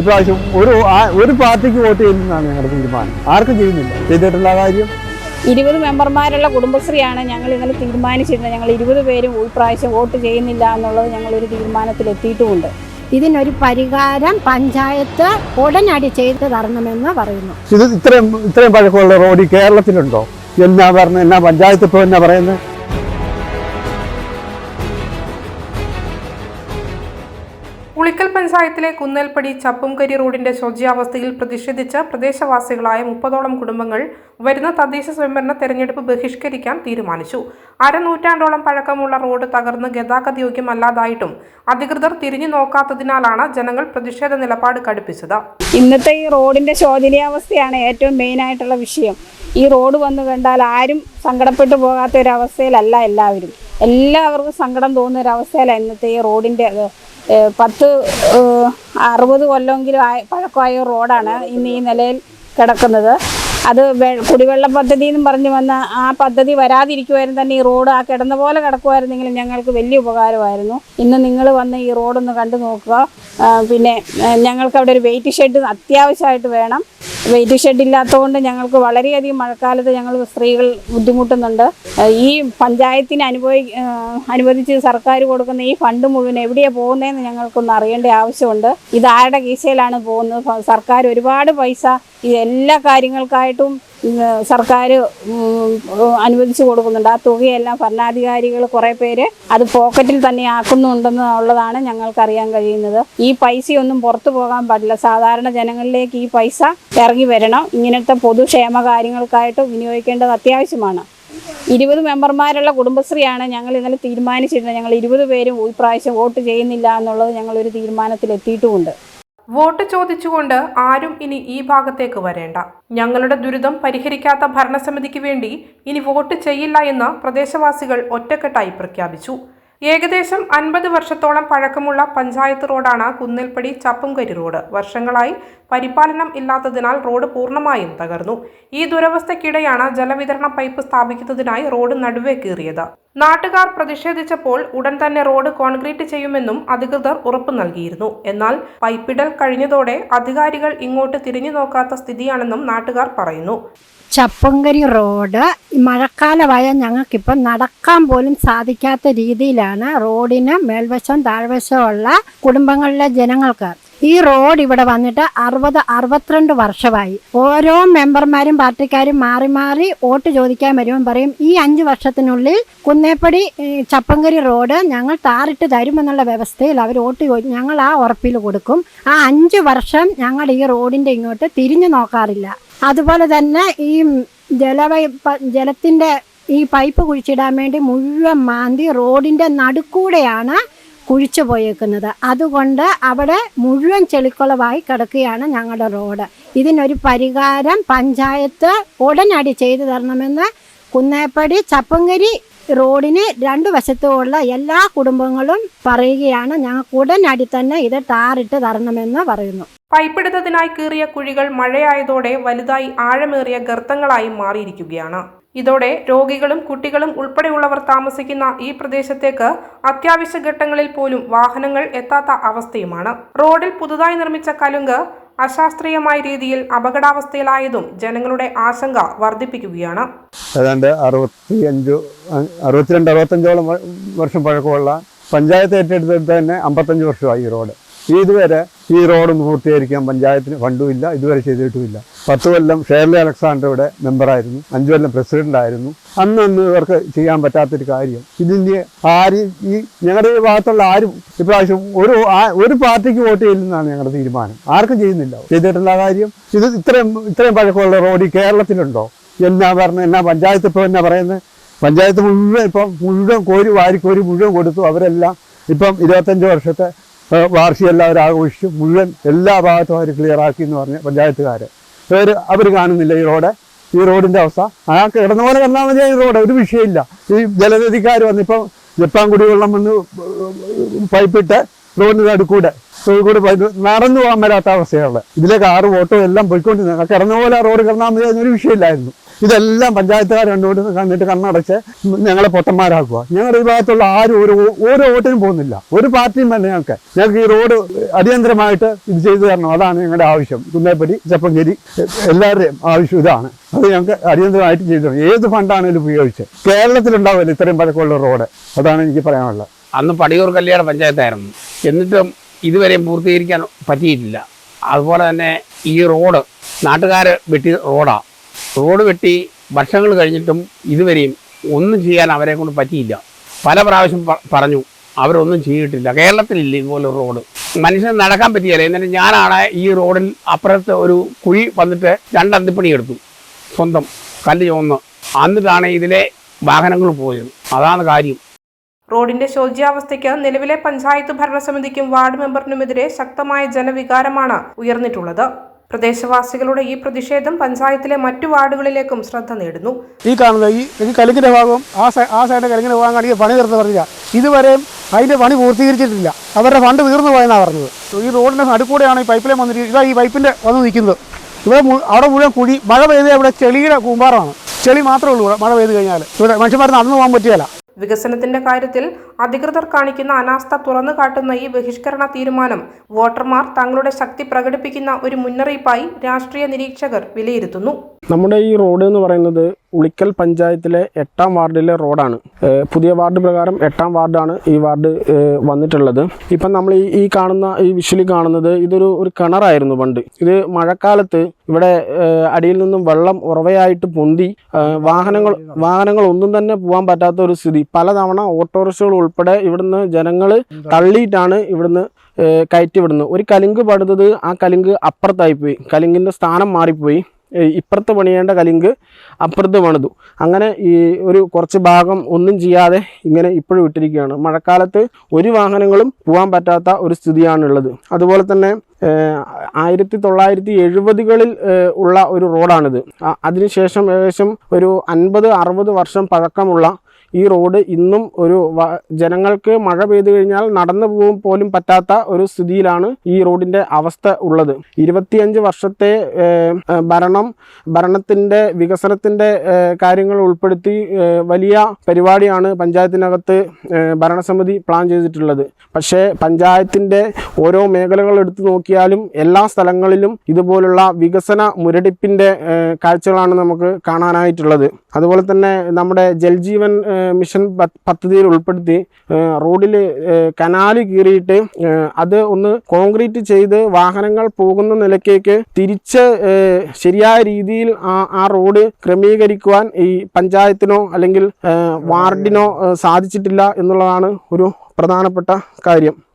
ഇപ്രാവശ്യം ഒരു ഒരു പാർട്ടിക്ക് വോട്ട് ചെയ്യുന്നതാണ് ഞങ്ങളുടെ തീരുമാനം. ആർക്കും ചെയ്യുന്നില്ല. ചെയ്തിട്ടുള്ള കാര്യം. ഇരുപത് മെമ്പർമാരുള്ള കുടുംബശ്രീയാണ് ഞങ്ങൾ ഇന്നലെ തീരുമാനിച്ചിരുന്നത്. ഞങ്ങൾ ഇരുപത് പേരും ഇപ്രാവശ്യം വോട്ട് ചെയ്യുന്നില്ല എന്നുള്ളത് ഞങ്ങളൊരു തീരുമാനത്തിൽ എത്തിയിട്ടുമുണ്ട്. ഇതിനൊരു പരിഹാരം പഞ്ചായത്ത് ഉടനടി ചെയ്തു തരണമെന്ന് പറയുന്നു. ഇത് ഇത്രയും ഇത്രയും പഴക്കമുള്ള റോഡ് കേരളത്തിലുണ്ടോ? എന്നാ പറഞ്ഞ എന്നാ പഞ്ചായത്ത് ഇപ്പോൾ എന്നാ പറയുന്നത്? ഉളിക്കൽ പഞ്ചായത്തിലെ കുന്നേൽപ്പടി ചപ്പുംകരി റോഡിന്റെ ശോച്യാവസ്ഥയിൽ പ്രതിഷേധിച്ച പ്രദേശവാസികളായ മുപ്പതോളം കുടുംബങ്ങൾ വരുന്ന തദ്ദേശ സ്വയംഭരണ തെരഞ്ഞെടുപ്പ് ബഹിഷ്കരിക്കാൻ തീരുമാനിച്ചു. അരനൂറ്റാണ്ടോളം പഴക്കമുള്ള റോഡ് തകർന്ന് ഗതാഗതയോഗ്യമല്ലാതായിട്ടും അധികൃതർ തിരിഞ്ഞു നോക്കാത്തതിനാലാണ് ജനങ്ങൾ പ്രതിഷേധ നിലപാട് കടുപ്പിച്ചത്. ഇന്നത്തെ ഈ റോഡിന്റെ ശോചനീയാവസ്ഥയാണ് ഏറ്റവും മെയിൻ ആയിട്ടുള്ള വിഷയം. ഈ റോഡ് വന്നു കണ്ടാൽ ആരും സങ്കടപ്പെട്ടു പോകാത്ത ഒരു അവസ്ഥയിലല്ല എല്ലാവരും. എല്ലാവർക്കും സങ്കടം തോന്നുന്ന ഒരു അവസ്ഥയിലാണ് ഇന്നത്തെ ഈ റോഡിന്റെ പത്ത് അറുപത് കൊല്ലമെങ്കിലും ആയ പഴക്കമായ റോഡാണ് ഇന്ന് ഈ നിലയിൽ കിടക്കുന്നത്. അത് കുടിവെള്ള പദ്ധതി എന്നും പറഞ്ഞു വന്ന ആ പദ്ധതി വരാതിരിക്കുമായിരുന്നു തന്നെ ഈ റോഡ്. ആ കിടന്ന പോലെ കിടക്കുമായിരുന്നെങ്കിൽ ഞങ്ങൾക്ക് വലിയ ഉപകാരമായിരുന്നു. ഇന്ന് നിങ്ങൾ വന്ന് ഈ റോഡൊന്ന് കണ്ടു നോക്കുക. പിന്നെ ഞങ്ങൾക്ക് അവിടെ ഒരു വെയിറ്റ് ഷെഡ് അത്യാവശ്യമായിട്ട് വേണം. വെയിറ്റ് ഷെഡ് ഇല്ലാത്തതുകൊണ്ട് ഞങ്ങൾക്ക് വളരെയധികം മഴക്കാലത്ത് ഞങ്ങൾ സ്ത്രീകൾ ബുദ്ധിമുട്ടുന്നുണ്ട്. ഈ പഞ്ചായത്തിന് അനുഭവി അനുവദിച്ച് സർക്കാർ കൊടുക്കുന്ന ഈ ഫണ്ട് മുഴുവൻ എവിടെയാണ് പോകുന്നതെന്ന് ഞങ്ങൾക്കൊന്ന് അറിയേണ്ട ആവശ്യമുണ്ട്. ഇത് ആരുടെ കീശയിലാണ് പോകുന്നത്? സർക്കാർ ഒരുപാട് പൈസ ഈ എല്ലാ കാര്യങ്ങൾക്കായിട്ടും സർക്കാർ അനുവദിച്ചു കൊടുക്കുന്നുണ്ട്. ആ തുകയെല്ലാം ഭരണാധികാരികൾ കുറേ പേര് അത് പോക്കറ്റിൽ തന്നെ ആക്കുന്നുണ്ടെന്നുള്ളതാണ് ഞങ്ങൾക്ക് അറിയാൻ കഴിയുന്നത്. ഈ പൈസയൊന്നും പുറത്തു പോകാൻ പാടില്ല. സാധാരണ ജനങ്ങളിലേക്ക് ഈ പൈസ ഇറങ്ങി വരണം. ഇങ്ങനത്തെ പൊതുക്ഷേമ കാര്യങ്ങൾക്കായിട്ട് വിനിയോഗിക്കേണ്ടത് അത്യാവശ്യമാണ്. ഇരുപത് മെമ്പർമാരുള്ള കുടുംബശ്രീയാണ് ഞങ്ങൾ ഇന്നലെ തീരുമാനിച്ചിരുന്നത്. ഞങ്ങൾ ഇരുപത് പേരും ഈ പ്രാവശ്യം വോട്ട് ചെയ്യുന്നില്ല എന്നുള്ളത് ഞങ്ങളൊരു തീരുമാനത്തിൽ എത്തിയിട്ടുമുണ്ട് വോട്ട് ചോദിച്ചുകൊണ്ട് ആരും ഇനി ഈ ഭാഗത്തേക്ക് വരേണ്ട. ഞങ്ങളുടെ ദുരിതം പരിഹരിക്കാത്ത ഭരണസമിതിക്ക് വേണ്ടി ഇനി വോട്ട് ചെയ്യില്ല എന്ന് പ്രദേശവാസികൾ ഒറ്റക്കെട്ടായി പ്രഖ്യാപിച്ചു. ഏകദേശം അൻപത് വർഷത്തോളം പഴക്കമുള്ള പഞ്ചായത്ത് റോഡാണ് കുന്നേൽപ്പടി ചപ്പുംകരി റോഡ്. വർഷങ്ങളായി പരിപാലനം ഇല്ലാത്തതിനാൽ റോഡ് പൂർണമായും തകർന്നു. ഈ ദുരവസ്ഥയ്ക്കിടെയാണ് ജലവിതരണ പൈപ്പ് സ്ഥാപിക്കുന്നതിനായി റോഡ് നടുവേ കീറിയത്. നാട്ടുകാർ പ്രതിഷേധിച്ചപ്പോൾ ഉടൻ തന്നെ റോഡ് കോൺക്രീറ്റ് ചെയ്യുമെന്നും അധികൃതർ ഉറപ്പു നൽകിയിരുന്നു. എന്നാൽ പൈപ്പിടൽ കഴിഞ്ഞതോടെ അധികാരികൾ ഇങ്ങോട്ട് തിരിഞ്ഞു നോക്കാത്ത സ്ഥിതിയാണെന്നും നാട്ടുകാർ പറയുന്നു. ചപ്പങ്കരി റോഡ് മഴക്കാലമായ ഞങ്ങൾക്കിപ്പം നടക്കാൻ പോലും സാധിക്കാത്ത രീതിയിലാണ് റോഡിന് മേൽവശം താഴ്വശമുള്ള കുടുംബങ്ങളിലെ ജനങ്ങൾക്ക് ഈ റോഡ് ഇവിടെ വന്നിട്ട് അറുപത് അറുപത്തിരണ്ട് വർഷമായി. ഓരോ മെമ്പർമാരും പാർട്ടിക്കാരും മാറി മാറി വോട്ട് ചോദിക്കാൻ വരുമ്പോൾ പറയും ഈ അഞ്ച് വർഷത്തിനുള്ളിൽ കുന്നേപ്പടി ചപ്പങ്കരി റോഡ് ഞങ്ങൾ താറിട്ട് തരുമെന്നുള്ള വ്യവസ്ഥയിൽ അവർ വോട്ട് ഞങ്ങൾ ആ ഉറപ്പിൽ കൊടുക്കും. ആ അഞ്ച് വർഷം ഞങ്ങൾ ഈ റോഡിന്റെ ഇങ്ങോട്ട് തിരിഞ്ഞു നോക്കാറില്ല. അതുപോലെ തന്നെ ഈ ജലവൈ ജലത്തിന്റെ ഈ പൈപ്പ് കുഴിച്ചിടാൻ വേണ്ടി മുഴുവൻ മാന്തി റോഡിന്റെ നടുക്കൂടെയാണ് കുഴിച്ചു പോയേക്കുന്നത്. അതുകൊണ്ട് അവിടെ മുഴുവൻ ചെളിക്കുളവായി കിടക്കുകയാണ് ഞങ്ങളുടെ റോഡ്. ഇതിനൊരു പരിഹാരം പഞ്ചായത്ത് ഉടനടി ചെയ്തു തരണമെന്ന് കുന്നേപ്പടി ചപ്പങ്കരി റോഡിന് രണ്ടു വശത്തുമുള്ള എല്ലാ കുടുംബങ്ങളും പറയുകയാണ്. ഞങ്ങൾക്ക് ഉടനടി തന്നെ ഇത് ടാറിട്ട് തരണമെന്ന് പറയുന്നു. പൈപ്പിടുത്തതിനായി കീറിയ കുഴികൾ മഴയായതോടെ വലുതായി ആഴമേറിയ ഗർത്തങ്ങളായി മാറിയിരിക്കുകയാണ്. ഇതോടെ രോഗികളും കുട്ടികളും ഉൾപ്പെടെയുള്ളവർ താമസിക്കുന്ന ഈ പ്രദേശത്തേക്ക് അത്യാവശ്യ ഘട്ടങ്ങളിൽ പോലും വാഹനങ്ങൾ എത്താത്ത അവസ്ഥയുമാണ്. റോഡിൽ പുതുതായി നിർമ്മിച്ച കലുങ്ക് അശാസ്ത്രീയമായ രീതിയിൽ അപകടാവസ്ഥയിലായതും ജനങ്ങളുടെ ആശങ്ക വർദ്ധിപ്പിക്കുകയാണ്. ഏതാണ്ട് അറുപത്തി അഞ്ച് അറുപത്തിരണ്ട് അറുപത്തഞ്ചോളം വർഷം പഴക്കമുള്ള പഞ്ചായത്ത് ഏറ്റെടുത്തിട്ട് തന്നെ അമ്പത്തഞ്ച് വർഷമായി ഈ റോഡ്. ഇതുവരെ ഈ റോഡ് പൂർത്തീകരിക്കാൻ പഞ്ചായത്തിന് ഫണ്ടുമില്ല ഇതുവരെ ചെയ്തിട്ടുമില്ല പത്ത് കൊല്ലം ഷേർലി അലക്സാണ്ടറുടെ മെമ്പറായിരുന്നു അഞ്ചു കൊല്ലം പ്രസിഡന്റ് ആയിരുന്നു. അന്ന് ഇവർക്ക് ചെയ്യാൻ പറ്റാത്തൊരു കാര്യം. ഇതിന്റെ ആരും ഈ ഞങ്ങളുടെ ഈ ഭാഗത്തുള്ള ആരും ഇപ്രാവശ്യം ഒരു ഒരു പാർട്ടിക്ക് വോട്ട് ചെയ്യില്ലെന്നാണ് ഞങ്ങളുടെ തീരുമാനം. ആർക്കും ചെയ്യുന്നില്ല. ചെയ്തിട്ടുള്ള കാര്യം. ഇത് ഇത്രയും ഇത്രയും പഴക്കമുള്ള റോഡ് കേരളത്തിലുണ്ടോ? എന്നാ പറഞ്ഞ എന്നാ പഞ്ചായത്ത് ഇപ്പോൾ എന്നാ പറയുന്നത്? പഞ്ചായത്ത് മുഴുവൻ ഇപ്പം മുഴുവൻ കോരി വാരിക്കോരി മുഴുവൻ കൊടുത്തു. അവരെല്ലാം ഇപ്പം ഇരുപത്തഞ്ച് വർഷത്തെ വാർഷികം എല്ലാവരും ആഘോഷിച്ചു മുഴുവൻ എല്ലാ ഭാഗത്തും അവർ ക്ലിയർ ആക്കി എന്ന് പറഞ്ഞ പഞ്ചായത്തുകാർ അവർ അവർ കാണുന്നില്ല ഈ റോഡ്. ഈ റോഡിന്റെ അവസ്ഥ. അയാൾക്ക് കിടന്ന പോലെ കിടന്നാൽ മതി ഈ റോഡ്. ഒരു വിഷയമില്ല. ഈ ജലനിധിക്കാർ വന്നിപ്പം ജപ്പാൻ കുടിവെള്ളം വന്ന് പൈപ്പിട്ട് റോഡിന് നടുക്കൂടെ. കൂടെ നടന്നു പോകാൻ വരാത്ത അവസ്ഥയാണ് ഇതിലേക്ക് ആറ് ഓട്ടോ എല്ലാം പോയിക്കൊണ്ടിരുന്നത്. കിടന്ന പോലെ റോഡ് കിടന്നാൽ മതി അതിനൊരു വിഷയമില്ലായിരുന്നു. ഇതെല്ലാം പഞ്ചായത്തുകാർ കണ്ടുകൊണ്ട് കണ്ടിട്ട് കണ്ണടച്ച് ഞങ്ങളെ പൊട്ടന്മാരാക്കുക. ഞങ്ങളുടെ ഈ ഭാഗത്തുള്ള ആരും ഒരു ഓരോ വോട്ടിനും പോകുന്നില്ല. ഒരു പാർട്ടിയും തന്നെ ഞങ്ങൾക്ക്. ഞങ്ങൾക്ക് ഈ റോഡ് അടിയന്തരമായിട്ട് ഇത് ചെയ്തു തരണം. അതാണ് ഞങ്ങളുടെ ആവശ്യം. കുന്നേപ്പടി ചപ്പങ്കേരി എല്ലാവരുടെയും ആവശ്യം ഇതാണ്. അത് ഞങ്ങൾക്ക് അടിയന്തരമായിട്ട് ചെയ്തു ഏത് ഫണ്ടാണെങ്കിലും ഉപയോഗിച്ച്. കേരളത്തിലുണ്ടാവില്ല ഇത്രയും പഴക്കമുള്ള റോഡ്. അതാണ് എനിക്ക് പറയാനുള്ളത്. അന്ന് പടിയൂർ കല്യാണ പഞ്ചായത്തായിരുന്നു. എന്നിട്ടും ഇതുവരെയും പൂർത്തീകരിക്കാൻ പറ്റിയിട്ടില്ല. അതുപോലെ തന്നെ ഈ റോഡ് നാട്ടുകാർ വെട്ടി റോഡാണ് റോഡ് വെട്ടി വർഷങ്ങൾ കഴിഞ്ഞിട്ടും ഇതുവരെയും ഒന്നും ചെയ്യാൻ അവരെ കൊണ്ട് പറ്റിയില്ല. പല പ്രാവശ്യം പറഞ്ഞു അവരൊന്നും ചെയ്തിട്ടില്ല. കേരളത്തിലില്ല ഇതുപോലെ റോഡ്. മനുഷ്യന് നടക്കാൻ പറ്റിയല്ല. എന്നിട്ട് ഞാനാണ് ഈ റോഡിൽ അപ്പുറത്ത് ഒരു കുഴി വന്നിട്ട് രണ്ട് എടുത്തു. സ്വന്തം കല്ല് ചുവന്ന്. എന്നിട്ടാണ് ഇതിലെ വാഹനങ്ങൾ പോയത്. അതാണ് കാര്യം. റോഡിന്റെ ശോച്യാവസ്ഥയ്ക്ക് നിലവിലെ പഞ്ചായത്ത് ഭരണസമിതിക്കും വാർഡ് മെമ്പറിനുമെതിരെ ശക്തമായ ജനവികാരമാണ് ഉയർന്നിട്ടുള്ളത്. പ്രദേശവാസികളുടെ ഈ പ്രതിഷേധം പഞ്ചായത്തിലെ മറ്റു വാർഡുകളിലേക്കും ശ്രദ്ധ നേടുന്നു. ഈ കാണുന്ന ഈ ഈ കലുങ്കിന്റെ ഭാഗം ആ സൈഡ് ആ കലുങ്കിന്റെ ഭാഗം കാണിക്കുക പണി തീർത്ത് പറഞ്ഞില്ല. ഇതുവരെയും അതിന്റെ പണി പൂർത്തീകരിച്ചിട്ടില്ല. അവരുടെ ഫണ്ട് തീർന്നു പോയെന്നാണ് പറഞ്ഞത്. ഈ റോഡിന്റെ നടുക്കൂടെയാണ് ഈ പൈപ്പിലെ വന്നിട്ട് ഇതാ ഈ പൈപ്പിന്റെ വന്ന് നിൽക്കുന്നത്. ഇവിടെ അവിടെ മുഴുവൻ കുഴി മഴ പെയ്ത് ഇവിടെ ചെളിയുടെ കൂമ്പാറമാണ് ചെളി മാത്രമേ ഉള്ളൂ മഴ പെയ്ത് കഴിഞ്ഞാൽ ഇവിടെ മനുഷ്യന്മാർ നടന്നു പോകാൻ പറ്റിയല്ല വികസനത്തിന്റെ കാര്യത്തിൽ അധികൃതർ കാണിക്കുന്ന അനാസ്ഥ തുറന്നു കാട്ടുന്ന ഈ ബഹിഷ്കരണ തീരുമാനം വോട്ടർമാർ തങ്ങളുടെ ശക്തി പ്രകടിപ്പിക്കുന്ന ഒരു മുന്നറിയിപ്പായി രാഷ്ട്രീയ നിരീക്ഷകർ വിലയിരുത്തുന്നു. നമ്മുടെ ഈ റോഡ് എന്ന് പറയുന്നത് ഉളിക്കൽ പഞ്ചായത്തിലെ എട്ടാം വാർഡിലെ റോഡാണ്. പുതിയ വാർഡ് പ്രകാരം എട്ടാം വാർഡാണ് ഈ വാർഡ് വന്നിട്ടുള്ളത്. ഇപ്പം നമ്മൾ ഈ ഈ കാണുന്ന ഈ വിഷ്വലി കാണുന്നത് ഇതൊരു ഒരു കിണറായിരുന്നു പണ്ട്. ഇത് മഴക്കാലത്ത് ഇവിടെ അടിയിൽ നിന്നും വെള്ളം ഉറവയായിട്ട് പൊന്തി വാഹനങ്ങൾ വാഹനങ്ങൾ ഒന്നും തന്നെ പോകാൻ പറ്റാത്ത ഒരു സ്ഥിതി. പലതവണ ഓട്ടോറിക്ഷകൾ ഉൾപ്പെടെ ഇവിടുന്ന് ജനങ്ങൾ തള്ളിയിട്ടാണ് ഇവിടുന്ന് കയറ്റി വിടുന്നത് ഒരു കലിങ്ക് പടുത്തത് ആ കലിങ്ക് അപ്പുറത്തായി പോയി. കലിങ്കിന്റെ സ്ഥാനം മാറിപ്പോയി. ഇപ്പുറത്ത് പണിയേണ്ട കലിങ്ക് അപ്പുറത്ത് പണിതു. അങ്ങനെ ഈ ഒരു കുറച്ച് ഭാഗം ഒന്നും ചെയ്യാതെ ഇങ്ങനെ ഇപ്പോഴും ഇട്ടിരിക്കുകയാണ്. മഴക്കാലത്ത് ഒരു വാഹനങ്ങളും പോകാൻ പറ്റാത്ത ഒരു സ്ഥിതിയാണുള്ളത്. അതുപോലെ തന്നെ ആയിരത്തി തൊള്ളായിരത്തി എഴുപതുകളിൽ ഉള്ള ഒരു റോഡാണിത്. അതിനുശേഷം ഏകദേശം ഒരു അൻപത് അറുപത് വർഷം പഴക്കമുള്ള ഈ റോഡ് ഇന്നും ഒരു ജനങ്ങൾക്ക് മഴ പെയ്തു കഴിഞ്ഞാൽ നടന്നു പോകും പോലും പറ്റാത്ത ഒരു സ്ഥിതിയിലാണ് ഈ റോഡിന്റെ അവസ്ഥ ഉള്ളത്. ഇരുപത്തിയഞ്ച് വർഷത്തെ ഭരണം ഭരണത്തിന്റെ വികസനത്തിന്റെ കാര്യങ്ങൾ ഉൾപ്പെടുത്തി വലിയ പരിപാടിയാണ് പഞ്ചായത്തിനകത്ത് ഭരണസമിതി പ്ലാൻ ചെയ്തിട്ടുള്ളത്. പക്ഷേ പഞ്ചായത്തിന്റെ ഓരോ മേഖലകൾ എടുത്തു നോക്കിയാലും എല്ലാ സ്ഥലങ്ങളിലും ഇതുപോലുള്ള വികസന മുരടിപ്പിന്റെ കാഴ്ചകളാണ് നമുക്ക് കാണാനായിട്ടുള്ളത്. അതുപോലെ തന്നെ നമ്മുടെ ജൽജീവൻ മിഷൻ പദ്ധതിയിൽ ഉൾപ്പെടുത്തി റോഡിൽ കനാല് കീറിയിട്ട് അത് ഒന്ന് കോൺക്രീറ്റ് ചെയ്ത് വാഹനങ്ങൾ പോകുന്ന നിലയ്ക്കേക്ക് തിരിച്ച് ശരിയായ രീതിയിൽ ആ റോഡ് ക്രമീകരിക്കുവാൻ ഈ പഞ്ചായത്തിനോ അല്ലെങ്കിൽ വാർഡിനോ സാധിച്ചിട്ടില്ല എന്നുള്ളതാണ് ഒരു പ്രധാനപ്പെട്ട കാര്യം.